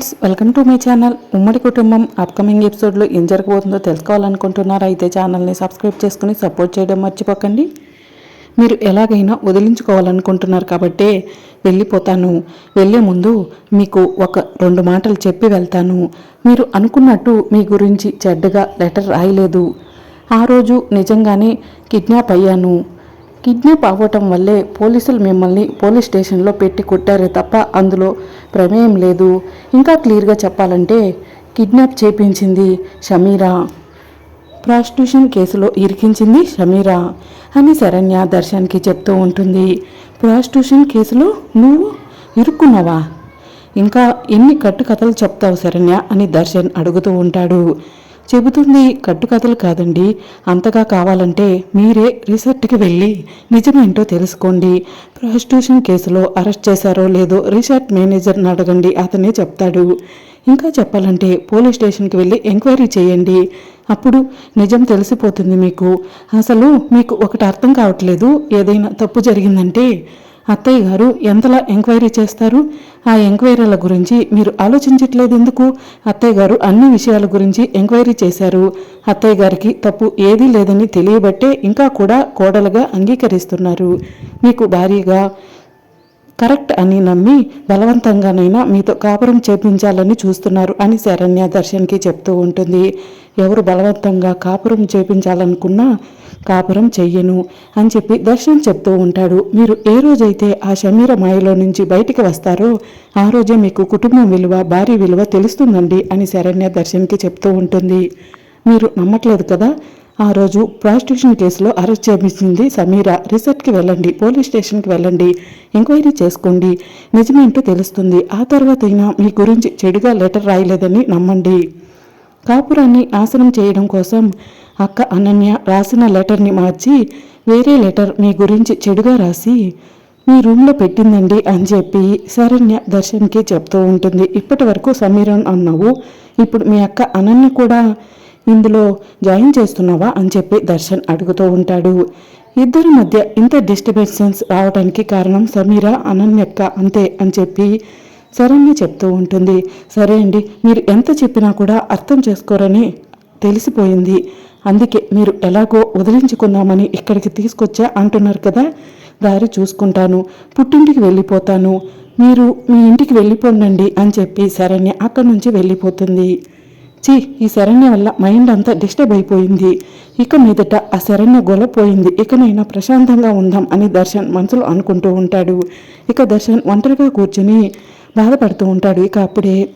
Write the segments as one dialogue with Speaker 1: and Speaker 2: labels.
Speaker 1: Friends welcome to my channel. ఉమ్మడి కుటుంబం upcoming ఎపిసోడ్లో ఏం జరగబోతుందో తెలుసుకోవాలనుకుంటున్నారా? అయితే ఛానల్ని సబ్స్క్రైబ్ చేసుకుని సపోర్ట్ చేయడం మర్చిపోకండి. మీరు ఎలాగైనా వదిలించుకోవాలనుకుంటున్నారు కాబట్టే వెళ్ళిపోతాను. వెళ్ళే ముందు మీకు ఒక రెండు మాటలు చెప్పి వెళ్తాను. మీరు అనుకున్నట్టు మీ గురించి చెడ్డగా లెటర్ రాయలేదు. ఆ రోజు నిజంగానే కిడ్నాప్ అయ్యాను. కిడ్నాప్ అవ్వటం వల్లే పోలీసులు మిమ్మల్ని పోలీస్ స్టేషన్లో పెట్టి కొట్టారే తప్ప అందులో ప్రమేయం లేదు. ఇంకా క్లియర్గా చెప్పాలంటే కిడ్నాప్ చేపించింది షమీరా. ప్రాస్టిట్యూషన్ కేసులో ఇరికించింది షమీరా అని శరణ్య దర్శన్కి చెప్తూ ఉంటుంది. ప్రాస్టిట్యూషన్ కేసులో నువ్వు ఇరుక్కున్నావా? ఇంకా ఎన్ని కట్టుకథలు చెప్తావు శరణ్య అని దర్శన్ అడుగుతూ ఉంటాడు. చెబుతుంది కట్టుకథలు కాదండి. అంతగా కావాలంటే మీరే రిసార్ట్కి వెళ్ళి నిజమేంటో తెలుసుకోండి. ప్రాస్టిట్యూషన్ కేసులో అరెస్ట్ చేశారో లేదో రిసార్ట్ మేనేజర్ని అడగండి. అతనే చెప్తాడు. ఇంకా చెప్పాలంటే పోలీస్ స్టేషన్కి వెళ్ళి ఎంక్వైరీ చేయండి. అప్పుడు నిజం తెలిసిపోతుంది మీకు. అసలు మీకు ఒకటి అర్థం కావట్లేదు. ఏదైనా తప్పు జరిగిందంటే అత్తయ్య గారు ఎంతలా ఎంక్వైరీ చేస్తారు? ఆ ఎంక్వైరీల గురించి మీరు ఆలోచించట్లేదు ఎందుకు? అత్తయ్య గారు అన్ని విషయాల గురించి ఎంక్వైరీ చేశారు. అత్తయ్య గారికి తప్పు ఏదీ లేదని తెలియబట్టే ఇంకా కూడా కోడలుగా అంగీకరిస్తున్నారు. మీకు భారీగా కరెక్ట్ అని నమ్మి బలవంతంగానైనా మీతో కాపురం చేపించాలని చూస్తున్నారు అని శరణ్య దర్శన్కి చెప్తూ ఉంటుంది. ఎవరు బలవంతంగా కాపురం చేపించాలనుకున్నా కాపురం చెయ్యను అని చెప్పి దర్శనం చెప్తూ ఉంటాడు. మీరు ఏ రోజైతే ఆ షమీర మాయలో నుంచి బయటికి వస్తారో ఆ రోజే మీకు కుటుంబం విలువ భార్య విలువ తెలుస్తుందండి అని శరణ్య దర్శన్కి చెప్తూ ఉంటుంది. మీరు నమ్మట్లేదు కదా? ఆ రోజు ప్రాస్టిట్యూషన్ కేసులో అరెస్ట్ చేపించింది సమీర. రిసర్ట్కి వెళ్ళండి పోలీస్ స్టేషన్కి వెళ్ళండి ఎంక్వైరీ చేసుకోండి. నిజమేంటో తెలుస్తుంది. ఆ తర్వాత అయినా మీ గురించి చెడుగా లెటర్ రాయలేదని నమ్మండి. కాపురాన్ని నాశనం చేయడం కోసం అక్క అనన్య రాసిన లెటర్ని మార్చి వేరే లెటర్ మీ గురించి చెడుగా రాసి మీ రూమ్లో పెట్టిందండి అని చెప్పి శరణ్య దర్శన్కి చెప్తూ ఉంటుంది. ఇప్పటి వరకు సమీరన్ అన్నావు. ఇప్పుడు మీ అక్క అనన్య కూడా ఇందులో జాయిన్ చేస్తున్నావా? అని చెప్పి దర్శన్ అడుగుతూ ఉంటాడు. ఇద్దరి మధ్య ఇంత డిస్టర్బెన్సెన్స్ రావడానికి కారణం సమీర అనన్యక్క అంతే అని చెప్పి శరణ్య చెప్తూ ఉంటుంది. సరే అండి మీరు ఎంత చెప్పినా కూడా అర్థం చేసుకోరని తెలిసిపోయింది. అందుకే మీరు ఎలాగో వదిలించుకుందామని ఇక్కడికి తీసుకొచ్చా అంటున్నారు కదా? దారి చూసుకుంటాను. పుట్టింటికి వెళ్ళిపోతాను. మీరు మీ ఇంటికి వెళ్ళిపోండి అని చెప్పి శరణ్య అక్కడి నుంచి వెళ్ళిపోతుంది. చీ ఈ శరణ్య వల్ల మైండ్ అంతా డిస్టర్బ్ అయిపోయింది. ఇక మీదట ఆ శరణ్య గొలపోయింది ఇకనైనా ప్రశాంతంగా ఉందాం అని దర్శన్ మనసులో అనుకుంటూ ఉంటాడు. ఇక దర్శన్ ఒంటరిగా కూర్చుని బాధపడుతూ ఉంటాడు. ఇక అప్పుడే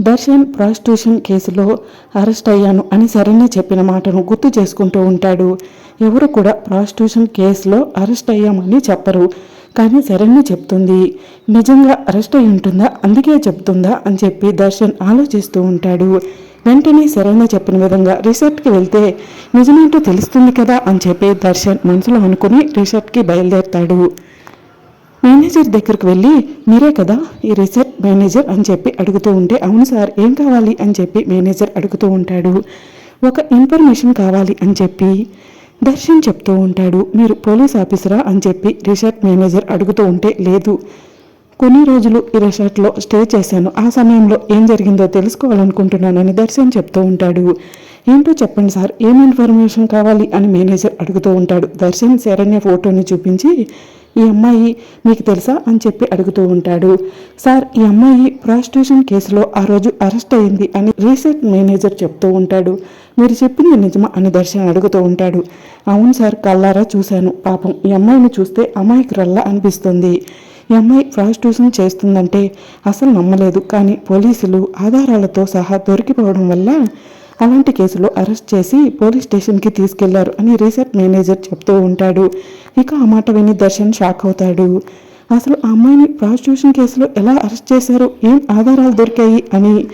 Speaker 1: దర్శన్ ప్రాస్టిట్యూషన్ కేసులో అరెస్ట్ అయ్యాను అని శరణ్య చెప్పిన మాటను గుర్తు చేసుకుంటూ ఉంటాడు. ఎవరు కూడా ప్రాస్టిట్యూషన్ కేసులో అరెస్ట్ అయ్యామని చెప్పరు. కానీ శరణ్య చెప్తుంది నిజంగా అరెస్ట్ అయి ఉంటుందా? అందుకే చెప్తుందా? అని చెప్పి దర్శన్ ఆలోచిస్తూ ఉంటాడు. వెంటనే శరణ్య చెప్పిన విధంగా రిసార్ట్కి వెళ్తే నిజమేంటో తెలుస్తుంది కదా? అని చెప్పి దర్శన్ మనసులో అనుకుని రిసార్ట్కి బయలుదేరుతాడు. మేనేజర్ దగ్గరికి వెళ్ళి మీరే కదా ఈ రిసార్ట్ మేనేజర్ అని చెప్పి అడుగుతూ ఉంటే అవును సార్ ఏం కావాలి? అని చెప్పి మేనేజర్ అడుగుతూ ఉంటాడు. ఒక ఇన్ఫర్మేషన్ కావాలి అని చెప్పి దర్శన్ చెప్తూ ఉంటాడు. మీరు పోలీస్ ఆఫీసరా? అని చెప్పి రిసార్ట్ మేనేజర్ అడుగుతూ ఉంటే లేదు. కొన్ని రోజులు ఈ రిసార్ట్లో స్టే చేశాను. ఆ సమయంలో ఏం జరిగిందో తెలుసుకోవాలనుకుంటున్నానని దర్శన్ చెప్తూ ఉంటాడు. ఏంటో చెప్పండి సార్ ఏం ఇన్ఫర్మేషన్ కావాలి? అని మేనేజర్ అడుగుతూ ఉంటాడు. దర్శన్ శరణ్య ఫోటోని చూపించి ఈ అమ్మాయి మీకు తెలుసా అని చెప్పి అడుగుతూ ఉంటాడు. సార్ ఈ అమ్మాయి ప్రాస్టిట్యూషన్ కేసులో ఆ రోజు అరెస్ట్ అయింది అని రీసెంట్ మేనేజర్ చెప్తూ ఉంటాడు. మీరు చెప్పింది నిజమా? అని దర్శన్ అడుగుతూ ఉంటాడు. అవును సార్ కల్లారా చూశాను. పాపం ఈ అమ్మాయిని చూస్తే అమాయకురల్లా అనిపిస్తుంది. ఈ అమ్మాయి ప్రాస్టిట్యూషన్ చేస్తుందంటే అసలు నమ్మలేదు. కానీ పోలీసులు ఆధారాలతో సహా దొరికిపోవడం వల్ల అలాంటి కేసులో అరెస్ట్ చేసి పోలీస్ స్టేషన్కి తీసుకెళ్ళారు అని రీసెర్చ్ మేనేజర్ చెప్తూ ఉంటాడు. ఇక ఆ మాట విని దర్శన్ షాక్ అవుతాడు. అసలు ఆ అమ్మాయిని ప్రాస్టిట్యూషన్ కేసులో ఎలా అరెస్ట్ చేశారు? ఏం ఆధారాలు దొరికాయి? అని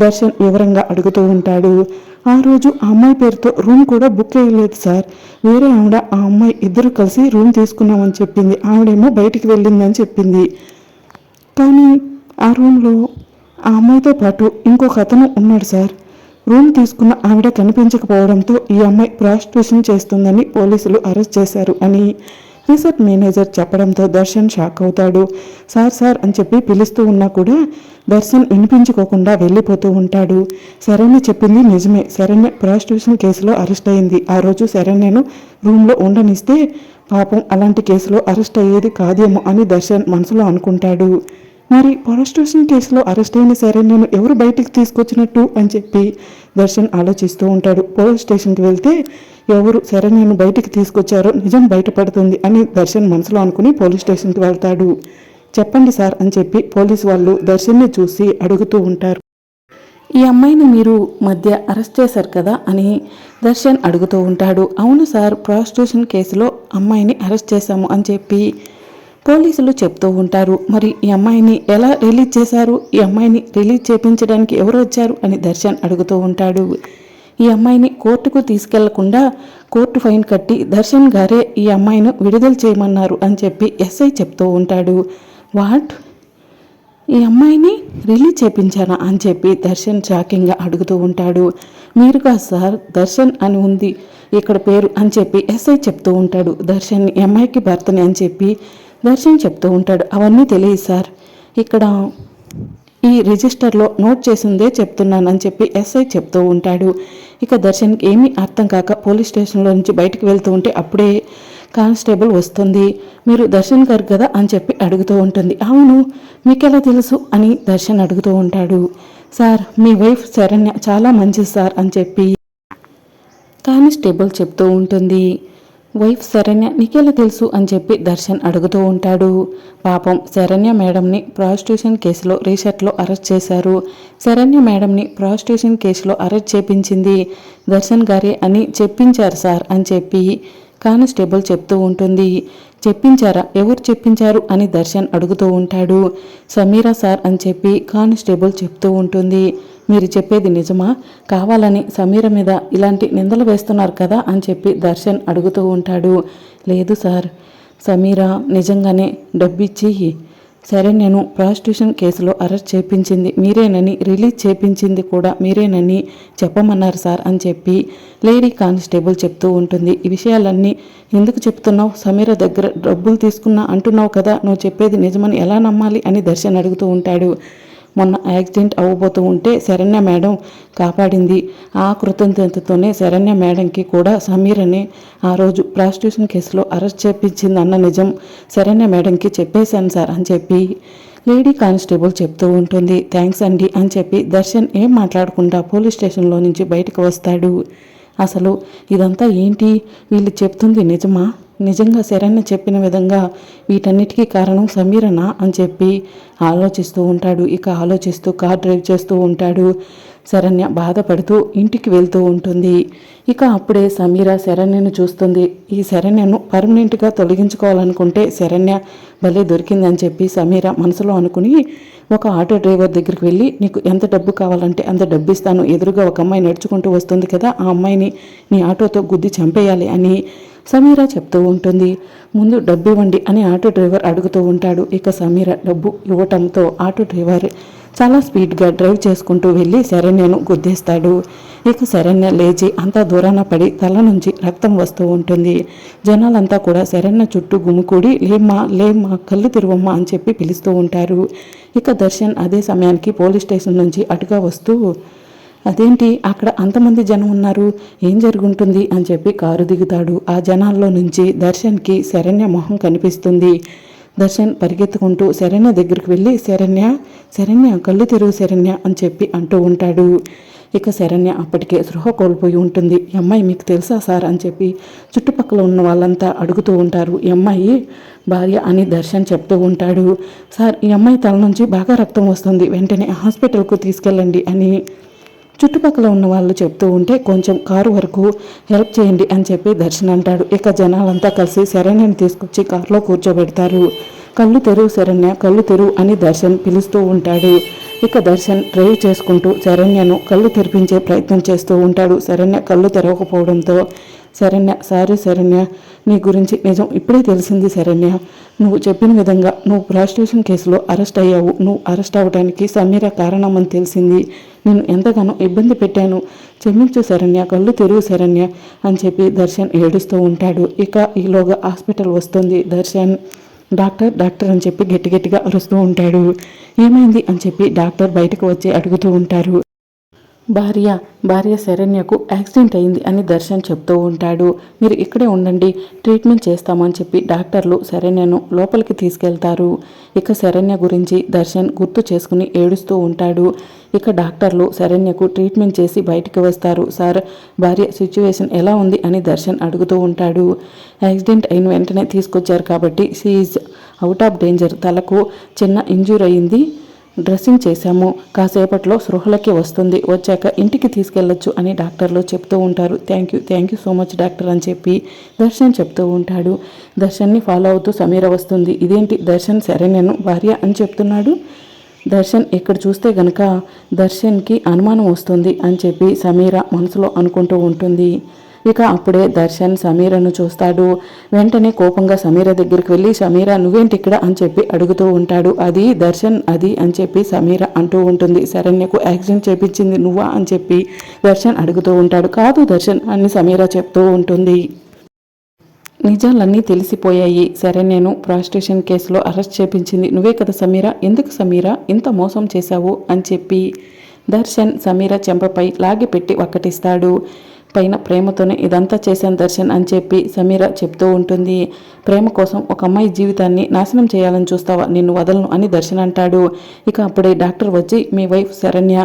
Speaker 1: దర్శన్ వివరంగా అడుగుతూ ఉంటాడు. ఆ రోజు ఆ అమ్మాయి పేరుతో రూమ్ కూడా బుక్ చేయలేదు సార్. వేరే ఆవిడ ఆ అమ్మాయి ఇద్దరు కలిసి రూమ్ తీసుకున్నామని చెప్పింది. ఆవిడేమో బయటికి వెళ్ళిందని చెప్పింది. కానీ ఆ రూమ్లో ఆ అమ్మాయితో పాటు ఇంకొక అతను ఉన్నాడు సార్. రూమ్ తీసుకున్న ఆవిడ కనిపించకపోవడంతో ఈ అమ్మాయి ప్రాస్టిట్యూషన్ చేస్తుందని పోలీసులు అరెస్ట్ చేశారు అని రిసార్ట్ మేనేజర్ చెప్పడంతో దర్శన్ షాక్ అవుతాడు. సార్ సార్ అని చెప్పి పిలుస్తూ ఉన్నా కూడా దర్శన్ వినిపించుకోకుండా వెళ్ళిపోతూ ఉంటాడు. శరణ్య చెప్పింది నిజమే. శరణ్య ప్రాస్టిట్యూషన్ కేసులో అరెస్ట్ అయింది. ఆ రోజు శరణ్యను రూమ్లో ఉండనిస్తే పాపం అలాంటి కేసులో అరెస్ట్ అయ్యేది కాదేమో అని దర్శన్ మనసులో అనుకుంటాడు. మరి ప్రాస్టిట్యూషన్ కేసులో అరెస్ట్ అయిన నేను ఎవరు బయటికి తీసుకొచ్చినట్టు అని చెప్పి దర్శన్ ఆలోచిస్తూ ఉంటాడు. పోలీస్ స్టేషన్కి వెళ్తే ఎవరు సరే నేను బయటికి తీసుకొచ్చారో నిజం బయటపడుతుంది అని దర్శన్ మనసులో అనుకుని పోలీస్ స్టేషన్కి వెళ్తాడు. చెప్పండి సార్ అని చెప్పి పోలీస్ వాళ్ళు దర్శన్ని చూసి అడుగుతూ ఉంటారు. ఈ అమ్మాయిని మీరు మధ్య అరెస్ట్ చేశారు కదా అని దర్శన్ అడుగుతూ ఉంటాడు. అవును సార్ ప్రాస్టిట్యూషన్ కేసులో అమ్మాయిని అరెస్ట్ చేశాము అని చెప్పి పోలీసులు చెప్తూ ఉంటారు మరి ఈ అమ్మాయిని ఎలా రిలీజ్ చేశారు? ఈ అమ్మాయిని రిలీజ్ చేపించడానికి ఎవరు వచ్చారు? అని దర్శన్ అడుగుతూ ఉంటాడు. ఈ అమ్మాయిని కోర్టుకు తీసుకెళ్ళకుండా కోర్టు ఫైన్ కట్టి దర్శన్ గారే ఈ అమ్మాయిని విడుదల చేయమన్నారు అని చెప్పి ఎస్ఐ చెప్తూ ఉంటాడు. వాట్? ఈ అమ్మాయిని రిలీజ్ చేపించానా అని చెప్పి దర్శన్ షాకింగ్గా అడుగుతూ ఉంటాడు. మీరుగా సార్ దర్శన్ అని ఉంది ఇక్కడ పేరు అని చెప్పి ఎస్ఐ చెప్తూ ఉంటాడు. దర్శన్ ఈ అమ్మాయికి భర్తని అని చెప్పి దర్శన్ చెప్తూ ఉంటాడు అవన్నీ తెలియదు సార్. ఇక్కడ ఈ రిజిస్టర్లో నోట్ చేసిందే చెప్తున్నాను అని చెప్పి ఎస్ఐ చెప్తూ ఉంటాడు. ఇక దర్శన్కి ఏమీ అర్థం కాక పోలీస్ స్టేషన్లో నుంచి బయటకు వెళ్తూ ఉంటే అప్పుడే కానిస్టేబుల్ వస్తుంది. మీరు దర్శన్ గారు కదా? అని చెప్పి అడుగుతూ ఉంటుంది. అవును మీకెలా తెలుసు? అని దర్శన్ అడుగుతూ ఉంటాడు. సార్ మీ వైఫ్ శరణ్య చాలా మంచిది సార్ అని చెప్పి కానిస్టేబుల్ చెప్తూ ఉంటుంది. వైఫ్ శరణ్య నీకెలా తెలుసు అని చెప్పి దర్శన్ అడుగుతూ ఉంటాడు. పాపం శరణ్య మేడంని ప్రాస్టిట్యూషన్ కేసులో రీసెట్లో అరెస్ట్ చేశారు. శరణ్య మేడంని ప్రాస్టిట్యూషన్ కేసులో అరెస్ట్ చేపించింది. దర్శన్ గారే అని చెప్పించారు సార్ అని చెప్పి కానిస్టేబుల్ చెప్తూ ఉంటుంది. చెప్పించారా? ఎవరు చెప్పించారు? అని దర్శన్ అడుగుతూ ఉంటాడు. సమీరా సార్ అని చెప్పి కానిస్టేబుల్ చెప్తూ ఉంటుంది. మీరు చెప్పేది నిజమా? కావాలని సమీర మీద ఇలాంటి నిందలు వేస్తున్నారు కదా అని చెప్పి దర్శన్ అడుగుతూ ఉంటాడు. లేదు సార్. సమీర నిజంగానే డబ్బిచ్చి సరే నేను ప్రాస్టిట్యూషన్ కేసులో అరెస్ట్ చేపించింది మీరేనని రిలీజ్ చేపించింది కూడా మీరేనని చెప్పమన్నారు సార్ అని చెప్పి లేడీ కానిస్టేబుల్ చెప్తూ ఉంటుంది. ఈ విషయాలన్నీ ఎందుకు చెప్తున్నావు? సమీర దగ్గర డబ్బులు తీసుకున్నా అంటున్నావు కదా. నువ్వు చెప్పేది నిజమని ఎలా నమ్మాలి అని దర్శన్ అడుగుతూ ఉంటాడు. మొన్న యాక్సిడెంట్ అవ్వబోతూ ఉంటే శరణ్య మేడం కాపాడింది. ఆ కృతజ్ఞతతోనే శరణ్య మేడంకి కూడా సమీరని ఆ రోజు ప్రాస్టిట్యూషన్ కేసులో అరెస్ట్ చేపించింది అన్న నిజం శరణ్య మేడంకి చెప్పేశాను సార్ అని చెప్పి లేడీ కానిస్టేబుల్ చెప్తూ ఉంటుంది. థ్యాంక్స్ అండి అని చెప్పి దర్శన్ ఏం మాట్లాడకుండా పోలీస్ స్టేషన్లో నుంచి బయటకు వస్తాడు. అసలు ఇదంతా ఏంటి? వీళ్ళు చెప్తుంది నిజమా? నిజంగా శరణ్య చెప్పిన విధంగా వీటన్నిటికీ కారణం సమీరనా అని చెప్పి ఆలోచిస్తూ ఉంటాడు. ఇక ఆలోచిస్తూ కార్ డ్రైవ్ చేస్తూ ఉంటాడు. శరణ్య బాధపడుతూ ఇంటికి వెళ్తూ ఉంటుంది. ఇక అప్పుడే సమీర శరణ్యను చూస్తుంది. ఈ శరణ్యను పర్మనెంట్గా తొలగించుకోవాలనుకుంటే శరణ్య భలే దొరికిందని చెప్పి సమీర మనసులో అనుకుని ఒక ఆటో డ్రైవర్ దగ్గరికి వెళ్ళి నీకు ఎంత డబ్బు కావాలంటే అంత డబ్బు ఇస్తాను. ఎదురుగా ఒక అమ్మాయి నడుచుకుంటూ వస్తుంది కదా ఆ అమ్మాయిని నీ ఆటోతో గుద్ది చంపేయాలి అని సమీర చెప్తూ ఉంటుంది. ముందు డబ్బు ఇవ్వండి అని ఆటో డ్రైవర్ అడుగుతూ ఉంటాడు. ఇక సమీర డబ్బు ఇవ్వటంతో ఆటో డ్రైవర్ చాలా స్పీడ్గా డ్రైవ్ చేసుకుంటూ వెళ్ళి శరణ్యను గుద్దేస్తాడు. ఇక శరణ్య లేచి అంతా దూరాన పడి తల నుంచి రక్తం వస్తూ ఉంటుంది. జనాలంతా కూడా శరణ్య చుట్టూ గుమికూడి లేమ్మా లేమ్మా కళ్ళు తిరువమ్మా అని చెప్పి పిలుస్తూ ఉంటారు. ఇక దర్శన్ అదే సమయానికి పోలీస్ స్టేషన్ నుంచి అటుగా వస్తూ అదేంటి? అక్కడ అంతమంది జనం ఉన్నారు. ఏం జరుగుంటుంది? అని చెప్పి కారు దిగుతాడు. ఆ జనాల్లో నుంచి దర్శన్కి శరణ్య మొహం కనిపిస్తుంది. దర్శన్ పరిగెత్తుకుంటూ శరణ్య దగ్గరికి వెళ్ళి శరణ్య శరణ్య కళ్ళు తెరువు శరణ్య అని చెప్పి అంటూ ఉంటాడు. ఇక శరణ్య అప్పటికే సృహ కోల్పోయి ఉంటుంది. ఈ అమ్మాయి మీకు తెలుసా సార్? అని చెప్పి చుట్టుపక్కల ఉన్న వాళ్ళంతా అడుగుతూ ఉంటారు. ఈ అమ్మాయి భార్య అని దర్శన్ చెప్తూ ఉంటాడు. సార్ ఈ అమ్మాయి తల నుంచి బాగా రక్తం వస్తుంది. వెంటనే హాస్పిటల్కు తీసుకెళ్ళండి అని చుట్టుపక్కల ఉన్న వాళ్ళు చెప్తూ ఉంటే కొంచెం కారు వరకు హెల్ప్ చేయండి అని చెప్పి దర్శన్ అంటాడు. ఇక జనాలంతా కలిసి శరణ్యని తీసుకొచ్చి కారులో కూర్చోబెడతారు. కళ్ళు తెరువు శరణ్య కళ్ళు తెరువు అని దర్శన్ పిలుస్తూ ఉంటాడు. ఇక దర్శన్ డ్రైవ్ చేసుకుంటూ శరణ్యను కళ్ళు తెరిపించే ప్రయత్నం చేస్తూ ఉంటాడు. శరణ్య కళ్ళు తెరవకపోవడంతో శరణ్య సారీ శరణ్య నీ గురించి నిజం ఇప్పుడే తెలిసింది శరణ్య. నువ్వు చెప్పిన విధంగా నువ్వు ప్రాస్టిట్యూషన్ కేసులో అరెస్ట్ అయ్యావు. నువ్వు అరెస్ట్ అవ్వడానికి సమీర కారణం అని తెలిసింది. నేను ఎంతగానో ఇబ్బంది పెట్టాను. క్షమించు శరణ్య కళ్ళు తెరువు శరణ్య అని చెప్పి దర్శన్ ఏడుస్తూ ఉంటాడు. ఇక ఈలోగా హాస్పిటల్ వస్తుంది. దర్శన్ డాక్టర్ డాక్టర్ అని చెప్పి గట్టి గట్టిగా అరుస్తూ ఉంటాడు. ఏమైంది అని చెప్పి డాక్టర్ బయటకు వచ్చి అడుగుతూ ఉంటారు. భార్య భార్య శరణ్యకు యాక్సిడెంట్ అయింది అని దర్శన్ చెప్తూ ఉంటాడు. మీరు ఇక్కడే ఉండండి ట్రీట్మెంట్ చేస్తామని చెప్పి డాక్టర్లు శరణ్యను లోపలికి తీసుకెళ్తారు. ఇక శరణ్య గురించి దర్శన్ గుర్తు చేసుకుని ఏడుస్తూ ఉంటాడు. ఇక డాక్టర్లు శరణ్యకు ట్రీట్మెంట్ చేసి బయటికి వస్తారు. సార్ భార్య సిచ్యువేషన్ ఎలా ఉంది? అని దర్శన్ అడుగుతూ ఉంటాడు. యాక్సిడెంట్ అయిన వెంటనే తీసుకొచ్చారు కాబట్టి షీఈ్ అవుట్ ఆఫ్ డేంజర్. తలకు చిన్న ఇంజూర్ అయింది. డ్రెస్సింగ్ చేశాము. కాసేపట్లో సృహలకి వస్తుంది. వచ్చాక ఇంటికి తీసుకెళ్ళొచ్చు అని డాక్టర్లు చెప్తూ ఉంటారు. Thank you. Thank you so much doctor అని చెప్పి దర్శన్ చెప్తూ ఉంటాడు. దర్శన్ని ఫాలో అవుతూ సమీర వస్తుంది. ఇదేంటి దర్శన్ సరే నేను భార్య అని చెప్తున్నాడు? దర్శన్ ఇక్కడ చూస్తే గనక దర్శన్కి అనుమానం వస్తుంది అని చెప్పి సమీర మనసులో అనుకుంటూ ఉంటుంది. ఇక అప్పుడే దర్శన్ సమీరను చూస్తాడు. వెంటనే కోపంగా సమీర దగ్గరికి వెళ్ళి సమీర నువ్వేంటి ఇక్కడ అని చెప్పి అడుగుతూ ఉంటాడు. అది దర్శన్ అది అని చెప్పి సమీర అంటూ ఉంటుంది. శరణ్యకు యాక్సిడెంట్ చేపించింది నువ్వా? అని చెప్పి దర్శన్ అడుగుతూ ఉంటాడు. కాదు దర్శన్ అని సమీర చెప్తూ ఉంటుంది. నిజాలన్నీ తెలిసిపోయాయి. సరే నేను ప్రాస్టిట్యూషన్ కేసులో అరెస్ట్ చేపించింది. నువ్వే కదా సమీర? ఎందుకు సమీర? ఇంత మోసం చేశావు? అని చెప్పి దర్శన్ సమీర చెంపపై లాగిపెట్టి ఒక్కటిస్తాడు పైన ప్రేమతోనే ఇదంతా చేశాను దర్శన్ అని చెప్పి సమీర చెప్తూ ఉంటుంది. ప్రేమ కోసం ఒక అమ్మాయి జీవితాన్ని నాశనం చేయాలని చూస్తావా? నిన్ను వదలను అని దర్శన్ అంటాడు. ఇక అప్పుడే డాక్టర్ వచ్చి మీ వైఫ్ శరణ్య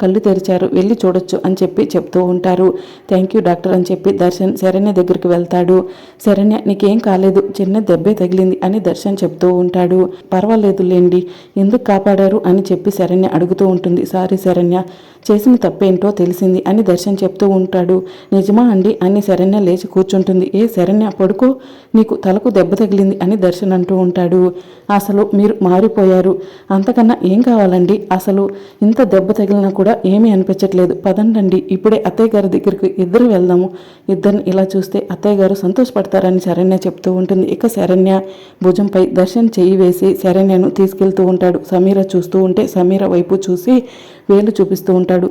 Speaker 1: కళ్ళు తెరిచారు వెళ్ళి చూడొచ్చు అని చెప్పి చెప్తూ ఉంటారు. థ్యాంక్ యూ డాక్టర్ అని చెప్పి దర్శన్ శరణ్య దగ్గరికి వెళ్తాడు. శరణ్య నీకేం కాలేదు చిన్న దెబ్బే తగిలింది అని దర్శన్ చెప్తూ ఉంటాడు. పర్వాలేదు లేండి ఎందుకు కాపాడారు అని చెప్పి శరణ్య అడుగుతూ ఉంటుంది. సారీ శరణ్య చేసిన తప్పేంటో తెలిసింది అని దర్శన్ చెప్తూ ఉంటాడు. నిజమా అండి? అని శరణ్య లేచి కూర్చుంటుంది. ఏ శరణ్య పడుకో నీకు తలకు దెబ్బ తగిలింది అని దర్శన్ అంటూ ఉంటాడు. అసలు మీరు మారిపోయారు. అంతకన్నా ఏం కావాలండి? అసలు ఇంత దెబ్బ తగిలినా కూడా ఏమీ అనిపించట్లేదు. పదండండి. ఇప్పుడే అత్తయ్య గారి దగ్గరికి ఇద్దరు వెళ్దాము. ఇద్దరిని ఇలా చూస్తే అత్తయ్య గారు సంతోషపడతారని శరణ్య చెప్తూ ఉంటుంది. ఇక శరణ్య భుజంపై దర్శన్ చేయి వేసి శరణ్యను తీసుకెళ్తూ ఉంటాడు. సమీర చూస్తూ ఉంటే సమీర వైపు చూసి వేలు చూపిస్తూ ఉంటాడు.